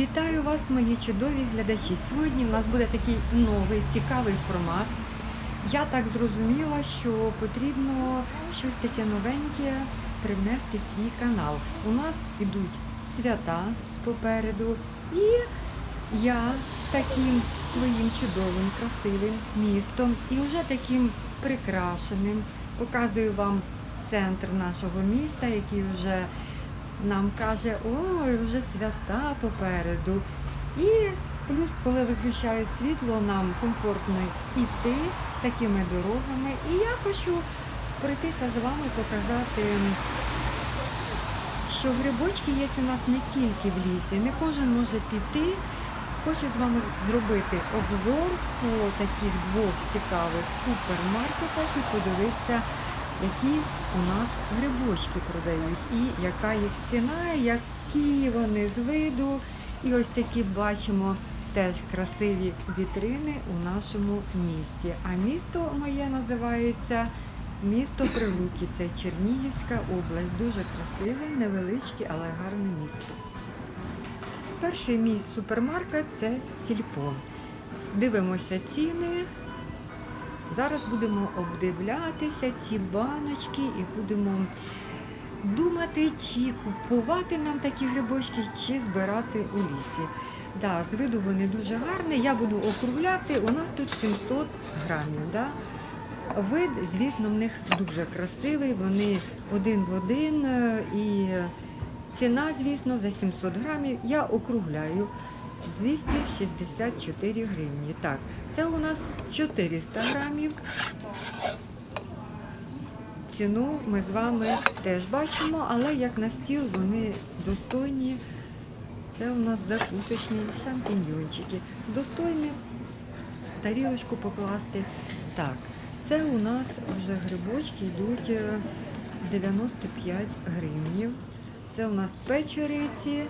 Вітаю вас, мої чудові глядачі. Сьогодні в нас буде такий новий цікавий формат. Я так зрозуміла, що потрібно щось таке новеньке привнести в свій канал. У нас ідуть свята попереду, і я таким своїм чудовим, красивим містом і вже таким прикрашеним показую вам центр нашого міста, який вже нам каже, ой, вже свята попереду. І плюс, коли виключають світло, нам комфортно йти такими дорогами. І я хочу пройтися з вами, показати, що грибочки є у нас не тільки в лісі, не кожен може піти. Хочу з вами зробити обзор по таких двох цікавих супермаркетах і подивитися, які у нас грибочки продають і яка їх ціна, які вони з виду. І ось такі бачимо теж красиві вітрини у нашому місті. А місто моє називається місто Прилуки. Це Чернігівська область. Дуже красиве, невеличке, але гарне місто. Перший мій супермаркет це Сільпо. Дивимося ціни. Зараз будемо обдивлятися ці баночки і будемо думати, чи купувати нам такі грибочки, чи збирати у лісі. Да, з виду вони дуже гарні. Я буду округляти. У нас тут 700 грамів. Да? Вид, звісно, в них дуже красивий. Вони один в один. е, І ціна, звісно, за 700 грамів я округляю. 264 гривні. Так, це у нас 400 грамів. Ціну ми з вами теж бачимо, але як на стіл вони достойні. Це у нас закусочні шампіньончики. Достойні тарілочку покласти. Так, це у нас вже грибочки йдуть е, 95 гривнів. Це у нас печериці,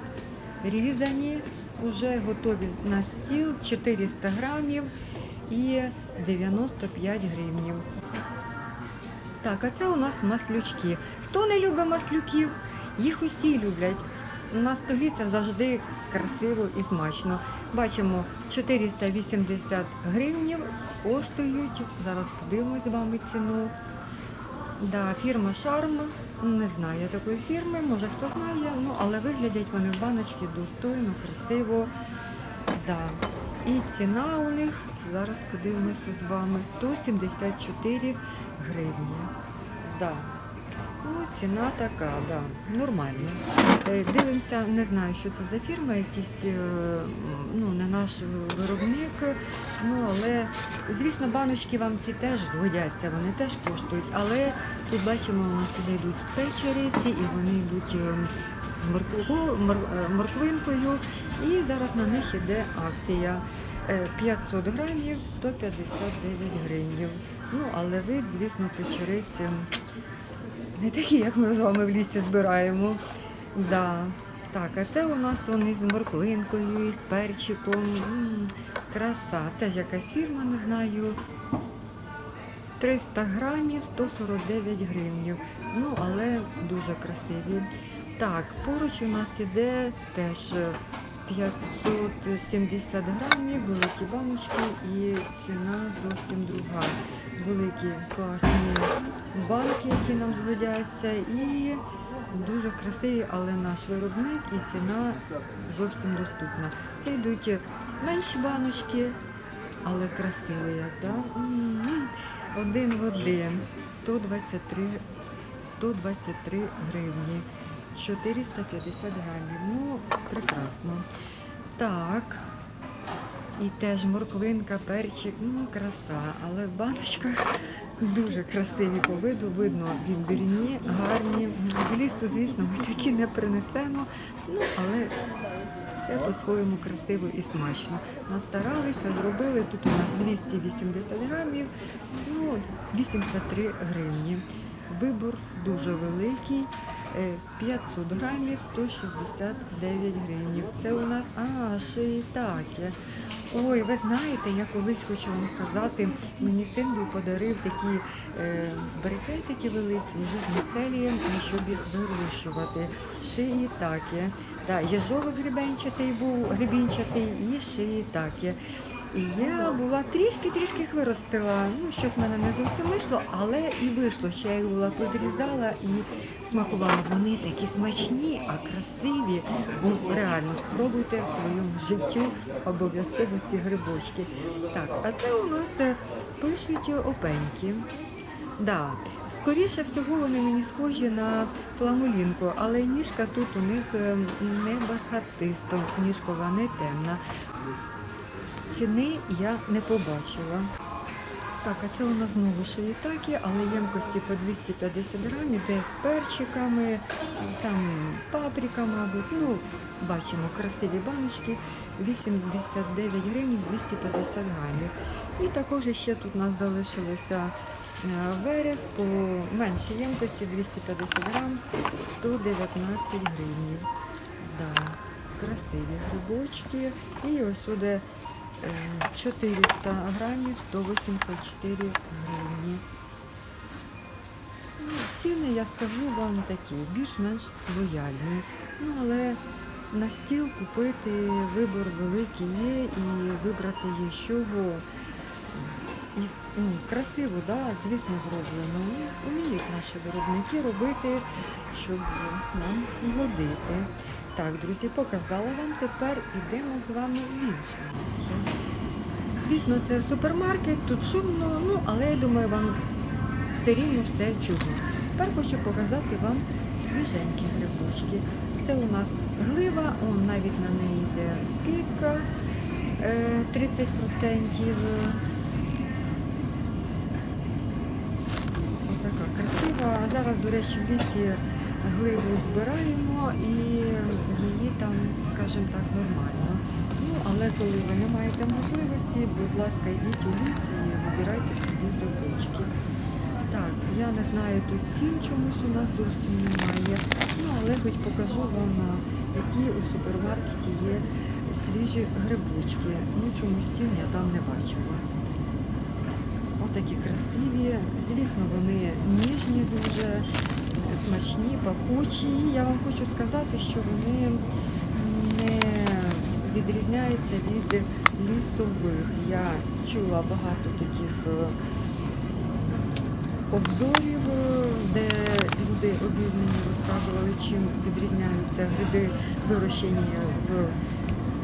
різані, вже готові на стіл 400 грамів і 95 гривнів. Так, а це у нас маслючки. Хто не любить маслюків, їх усі люблять. На столі це завжди красиво і смачно. Бачимо 480 гривнів коштують. Зараз подивимось з вами ціну. Да, фірма Шарм. Не знаю такої фірми, може хто знає, ну але виглядять вони в баночці достойно, красиво. Да. І ціна у них, зараз подивимося з вами, 174 гривні. Да. Ціна така, да, нормальна. Е, Дивимося, не знаю, що це за фірма, якийсь е, ну, не наш виробник. Ну, але, звісно, баночки вам ці теж згодяться, вони теж коштують. Але тут бачимо, у нас туди йдуть печериці і вони йдуть е, з морквинкою. І зараз на них іде акція. Е, 500 грамів 159 гривень. Ну, але вид, звісно, печериці не такі, як ми з вами в лісі збираємо. Да. Так, а це у нас вони з морквинкою, і з перчиком. М, краса. Теж якась фірма, не знаю. 300 грамів 149 гривнів. Ну, але дуже красиві. Так, поруч у нас іде теж 570 грамів, великі баночки і ціна зовсім друга. Великі класні банки, які нам згодяться, і дуже красиві, але наш виробник і ціна зовсім доступна. Це йдуть менші баночки, але красиві, да? Один в один, 123, 123 гривні, 450 грамів. Ну, прекрасно. Так. І теж морквинка, перчик, ну краса, але в баночках дуже красиві по виду, видно відбірні, гарні. З лісу, звісно, ми такі не принесемо, ну але все по-своєму красиво і смачно. Настаралися, зробили. Тут у нас 280 грамів, ну 83 гривні. Вибор дуже великий. Е, 500 грамів 169 гривень. Це у нас а, шиїтаки. Ой, ви знаєте, я колись хочу вам сказати, мені син був подарив такі е, брикетики великі з міцелієм, щоб їх вирощувати. Шиїтаки. Да, єжовик був, гребінчатий і шиїтаки. І я була трішки-трішки їх виростила. Ну, щось в мене не зовсім вийшло, але і вийшло. Ще я їх була підрізала і смакувала. Вони такі смачні, а красиві. Ну, реально, спробуйте в своєму житті обов'язково ці грибочки. Так, а це у нас е, пишуть опеньки. Да. Скоріше всього вони мені схожі на фламулінку, але ніжка тут у них е, не бархатиста, ніжкова не темна. Ціни я не побачила. Так, а це у нас знову шиїтаки, але ємкості по 250 грамів, де з перчиками, там паприка, мабуть. Ну, бачимо, красиві баночки, 89 гривень 250 грамів. І також ще тут у нас залишилося е, верес по меншій ємкості 250 грам, 119 гривень. Да, красиві грибочки. І ось сюди 400 грамів 184 гривні. Ну, Ціни, я скажу вам такі, більш-менш лояльні. Ну, але на стіл купити вибор великий є і вибрати є з чого. І, ну, красиво, да, звісно, зроблено. Ну, Уміють наші виробники робити, щоб нам годити. Так, друзі, показала вам. Тепер йдемо з вами в інше місце. Звісно, це супермаркет, тут шумно, ну, але я думаю, вам все рівно все чудо. Тепер хочу показати вам свіженькі грибочки. Це у нас глива, он навіть на неї йде скидка е, 30%. Отака красива. Зараз, до речі, в лісі гливу збираємо і там, скажімо так, нормально. Ну, але коли ви не маєте можливості, будь ласка, йдіть у ліс і вибирайте собі грибочки. Так, я не знаю тут цін чомусь у нас зовсім немає. Ну, але хоч покажу вам, які у супермаркеті є свіжі грибочки. Ну, чомусь цін я там не бачила. Отакі красиві. Звісно, вони ніжні дуже, смачні, пахучі. І я вам хочу сказати, що вони не відрізняються від лісових. Я чула багато таких е, обзорів, е, де люди обізнані розказували, чим відрізняються гриби, вирощені в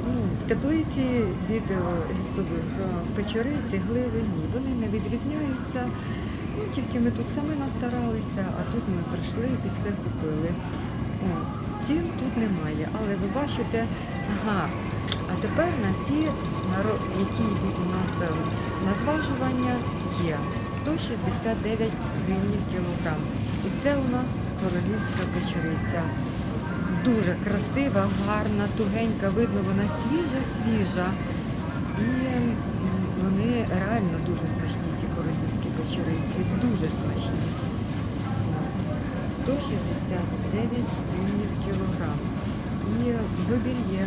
ну, теплиці від е, лісових печериці, гливи, ні. Вони не відрізняються. Ну, тільки ми тут самі настаралися, а тут ми прийшли і все купили. О, цін тут немає, але ви бачите, ага, а тепер на ті, які у нас е, на зважування, є 169 гривень кілограм. І це у нас королівська печериця. Дуже красива, гарна, тугенька, видно, вона свіжа-свіжа. І вони реально дуже смачні, печериці, дуже смачні. 169 гривень кілограм. І вибір є.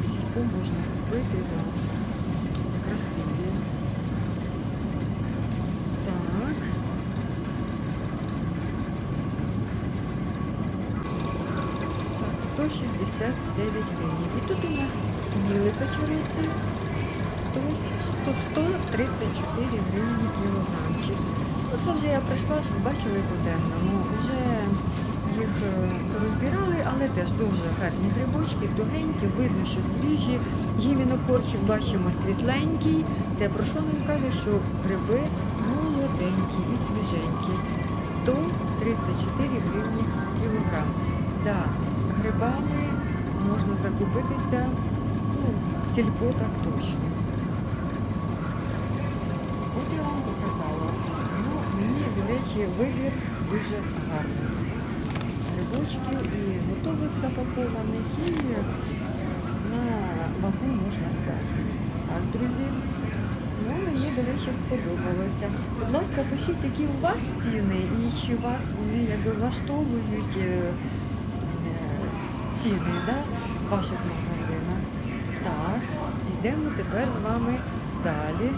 У сільпо можна купити, да. красиві. Так. Так, 169 гривень. І тут у нас білі печериці 134 гривні кілограмчик. Оце вже я прийшла, щоб бачили по темному. Вже їх е, розбирали, але теж дуже гарні грибочки, тугенькі, видно, що свіжі. Гімінокорчик бачимо світленький. Це про що нам каже, що гриби молоденькі і свіженькі. 134 гривні кілограм. Да, грибами можна закупитися, ну, сільпо так точно. От я вам показала. Ну, мені, до речі, вибір дуже гарний. Грибочків і готових запакованих, і на вагу можна взяти. Так, друзі. Ну, мені, до речі, сподобалося. Будь ласка, пишіть, які у вас ціни і чи вас вони якби влаштовують е, ціни да, в ваших магазинах. Так, йдемо тепер з вами далі.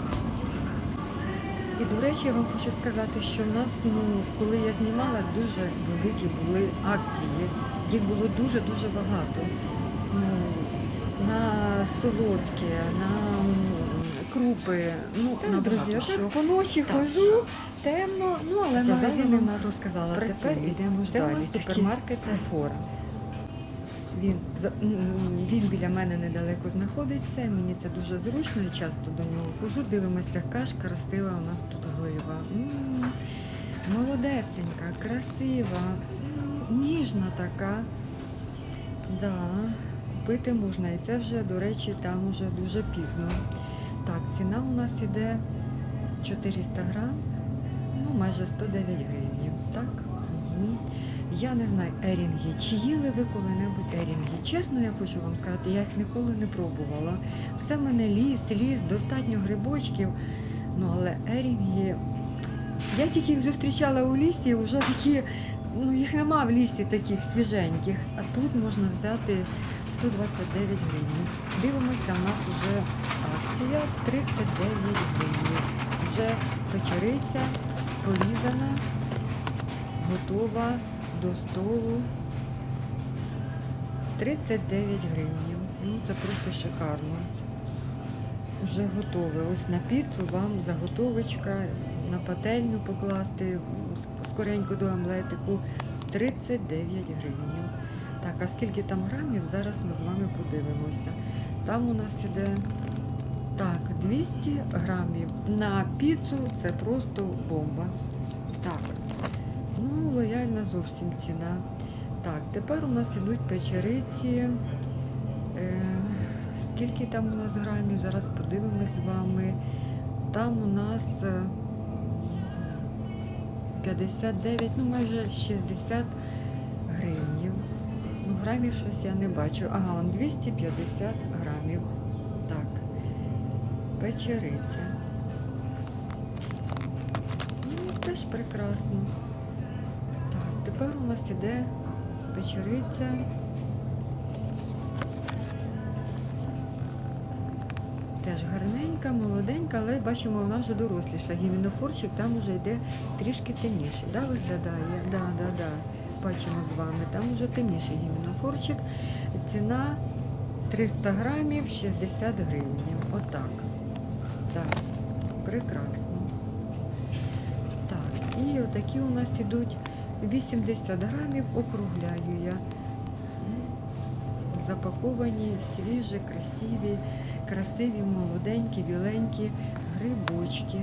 І, до речі, я вам хочу сказати, що в нас, ну, коли я знімала, дуже великі були акції. Їх було дуже-дуже багато. Ну, на солодке, на крупи, ну, на багато що. по ночі Так. хожу, темно, ну але зелень в вам нас розказала. Тепер йдемо ж у далі. Супермаркет все. Він, він біля мене недалеко знаходиться, мені це дуже зручно, я часто до нього хожу, дивимося, яка ж красива у нас тут глива. Молодесенька, красива, ніжна така. Да, купити можна. І це вже, до речі, там уже дуже пізно. Так, ціна у нас іде 400 грам, ну майже 109 гривень. Так? Я не знаю, ерінги. Чи їли ви коли-небудь ерінги? Чесно, я хочу вам сказати, я їх ніколи не пробувала. Все в мене ліс, ліс, достатньо грибочків. Ну, але ерінги. Я тільки їх зустрічала у лісі, вже такі, ну їх нема в лісі таких свіженьких. А тут можна взяти 129 гривень. Дивимося, у нас вже акція 39 гривень. Вже печериця порізана, готова до столу. 39 гривень. Ну, це просто шикарно. Вже готове. Ось на піцу вам заготовочка на пательню покласти скоренько до омлетику 39 гривень. Так, а скільки там грамів, зараз ми з вами подивимося. Там у нас іде так, 200 грамів. На піцу це просто бомба. Зовсім ціна. Так, тепер у нас ідуть печериці. Е, скільки там у нас грамів? Зараз подивимось з вами. Там у нас е, 59, ну майже 60 гривнів. Ну, грамів щось я не бачу. Ага, он 250 грамів. Так. Печериця. Ну, теж прекрасно. Тепер у нас іде печериця. Теж гарненька, молоденька, але бачимо, вона вже доросліша. Гімінофорчик там вже йде трішки темніше. Да, виглядає? Да, да, да. Бачимо з вами, там вже темніший гімінофорчик. Ціна 300 грамів 60 гривень. Отак. Так, прекрасно. Так, і отакі у нас ідуть 80 грамів, округляю я. Запаковані, свіжі, красиві, красиві, молоденькі, біленькі грибочки.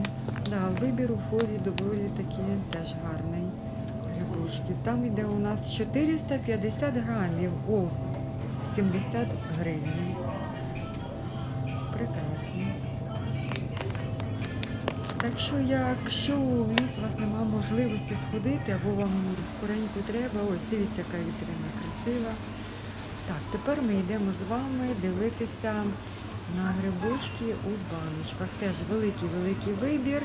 Да, вибір у форі доволі таки теж гарний. Грибочки. Там іде у нас 450 грамів. О, 70 гривень. Прекрасно. Так що, якщо в ліс у вас немає можливості сходити, або вам скоренько треба, ось дивіться, яка вітрина красива. Так, тепер ми йдемо з вами дивитися на грибочки у баночках. Теж великий-великий вибір.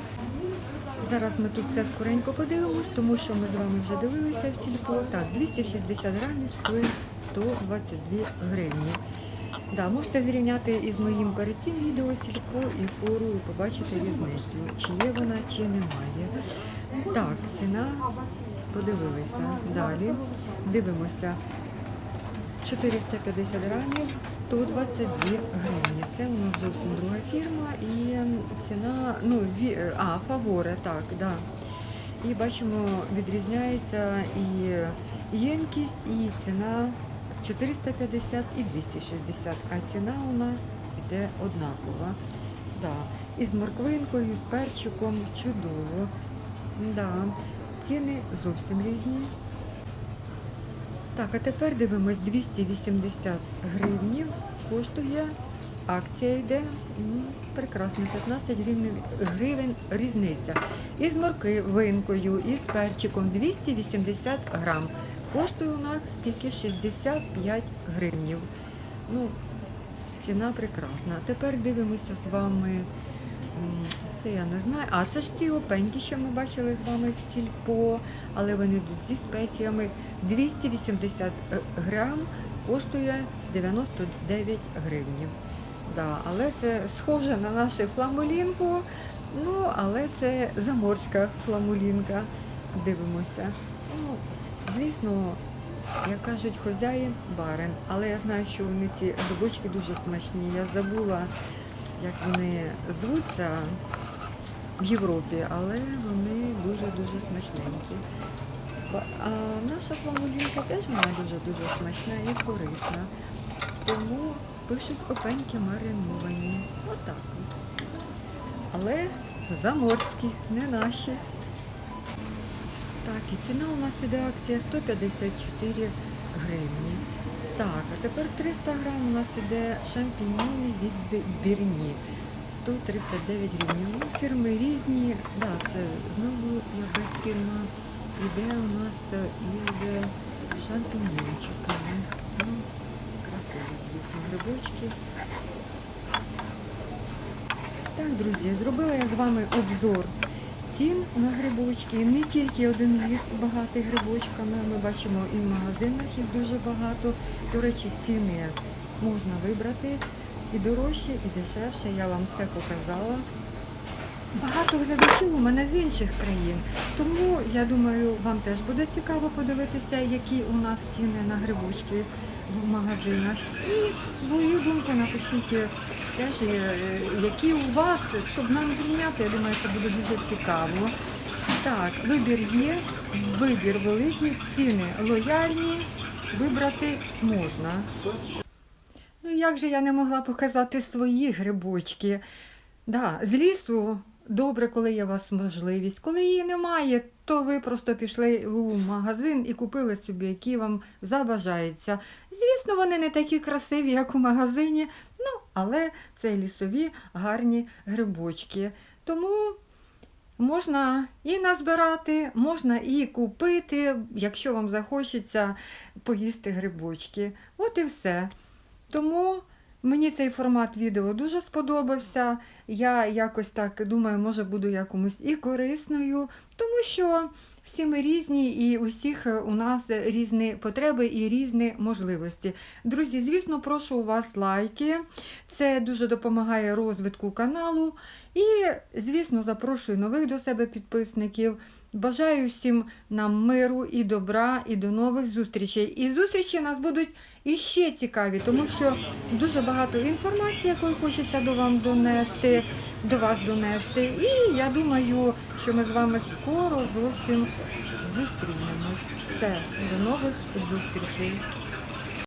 Зараз ми тут все скоренько подивимось, тому що ми з вами вже дивилися в сільпо. Так, 260 грамів стоїть 122 гривні. Да, можете зрівняти із моїм перед цим відео сільпо і фору і побачити різницю, чи є вона, чи немає. Так, ціна подивилися. Далі дивимося. 450 грамів 122 гривні. Це у нас зовсім друга фірма і ціна, ну, ві, а, фаворе, так, да. І бачимо, відрізняється і ємкість, і ціна 450 і 260, а ціна у нас йде однакова. Да. І з морквинкою, з перчиком чудово. Да. Ціни зовсім різні. Так, а тепер дивимось 280 гривнів. Коштує. Акція йде. М, Прекрасно, 15 гривень, гривень різниця. І з морквинкою, і з перчиком 280 грам. Коштує у нас скільки? 65 гривнів. Ну, ціна прекрасна. Тепер дивимося з вами це я не знаю. А це ж ці опеньки, що ми бачили з вами в сільпо, але вони йдуть зі спеціями. 280 грам коштує 99 гривнів. Да, але це схоже на нашу фламулінку, ну, але це заморська фламулінка. Дивимося. Ну, звісно, як кажуть, хазяїн барин, але я знаю, що вони ці грибочки дуже смачні. Я забула, як вони звуться в Європі, але вони дуже-дуже смачненькі. А наша фламулінка теж вона дуже-дуже смачна і корисна. Тому пишуть опеньки мариновані. Отак. от. Але заморські, не наші. Так, і ціна у нас іде акція 154 гривні. Так, а тепер 300 грам у нас іде шампіньони від Бірні. 139 гривень. Ну, фірми різні. Да, це знову якась фірма. Іде у нас е, із е, шампіньончиками. Грибочки. Так, друзі, зробила я з вами обзор цін на грибочки. Не тільки один ліст багатий грибочками. Ми бачимо і в магазинах їх дуже багато. До речі, ціни можна вибрати і дорожче, і дешевше. Я вам все показала. Багато глядачів у мене з інших країн. Тому я думаю, вам теж буде цікаво подивитися, які у нас ціни на грибочки в магазинах. І свою думку напишіть е, теж, е, які у вас, щоб нам прийняти. Я думаю, це буде дуже цікаво. Так, вибір є, вибір великий, ціни лояльні, вибрати можна. Ну як же я не могла показати свої грибочки? Да, з лісу добре, коли є у вас можливість. Коли її немає, то ви просто пішли у магазин і купили собі, які вам забажаються. Звісно, вони не такі красиві, як у магазині, ну, але це лісові гарні грибочки. Тому можна і назбирати, можна і купити, якщо вам захочеться поїсти грибочки. От і все. Тому мені цей формат відео дуже сподобався. Я якось так думаю, може буду я комусь і корисною, тому що всі ми різні і у всіх е, у нас різні потреби і різні можливості. Друзі, звісно, прошу у вас лайки. Це дуже допомагає розвитку каналу. І, звісно, запрошую нових до себе підписників. Бажаю всім нам миру і добра, і до нових зустрічей. І зустрічі у нас будуть іще цікаві, тому що дуже багато інформації, якої хочеться до вам донести, до вас донести. І я думаю, що ми з вами скоро зовсім зустрінемось. Все, до нових зустрічей.